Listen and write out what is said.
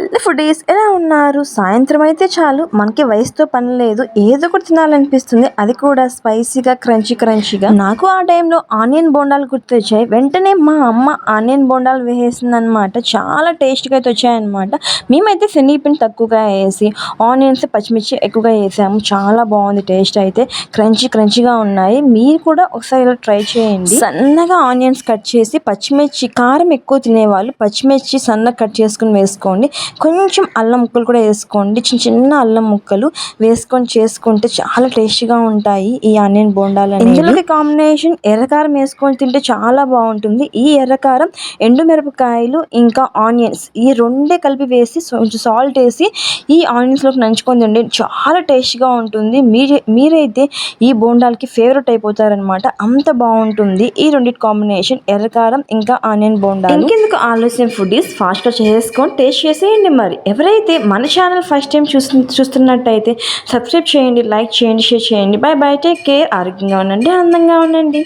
Health foodies ఎలా ఉన్నారు? సాయంత్రం అయితే చాలు. మనకి వయసుతో పని లేదు. ఏదో ఒకటి తినాలనిపిస్తుంది. అది కూడా స్పైసీగా క్రంచీ క్రంచీగా. నాకు ఆ టైంలో ఆనియన్ బోండాలు గుర్తొచ్చాయి. వెంటనే మా అమ్మ ఆనియన్ బోండాలు వేసేసింది అనమాట చాలా టేస్ట్గా అయితే వచ్చాయన్నమాట. మేమైతే శనగపిండి తక్కువగా వేసి ఆనియన్స్ పచ్చిమిర్చి ఎక్కువగా వేసాము. చాలా బాగుంది టేస్ట్ అయితే. క్రంచీ క్రంచీగా ఉన్నాయి. మీరు కూడా ఒకసారి ఇలా ట్రై చేయండి. సన్నగా ఆనియన్స్ కట్ చేసి పచ్చిమిర్చి కారం ఎక్కువ తినేవాళ్ళు పచ్చిమిర్చి సన్నగా కట్ చేసుకుని వేసుకోండి. కొంచెం అల్లం ముక్కలు కూడా వేసుకోండి. చిన్న చిన్న అల్లం ముక్కలు వేసుకొని చేసుకుంటే చాలా టేస్టీగా ఉంటాయి ఈ ఆనియన్ బోండాలు ఇందులోకి కాంబినేషన్ ఎర్రకారం వేసుకొని తింటే చాలా బాగుంటుంది. ఈ ఎర్రకారం ఎండుమిరపకాయలు ఇంకా ఆనియన్స్ ఈ రెండే కలిపి వేసి కొంచెం సాల్ట్ వేసి ఈ ఆనియన్స్లోకి నంచుకొని తిండి చాలా టేస్టీగా ఉంటుంది. మీరు మీరైతే ఈ బోండాలకి ఫేవరెట్ అయిపోతారనమాట అంత బాగుంటుంది. ఈ రెండింటి కాంబినేషన్ ఎర్రకారం ఇంకా ఆనియన్ బోండాలు. ఇంకెందుకు ఆలోచన ఫుడ్ ఫాస్ట్గా చేసుకొని టేస్ట్ చేయండి మరి. ఎవరైతే మన ఛానల్ ఫస్ట్ టైం చూస్తు చూస్తున్నట్టయితే సబ్స్క్రైబ్ చేయండి లైక్ చేయండి షేర్ చేయండి. Bye bye take care. ఆరోగ్యంగా ఉండండి అందంగా ఉండండి.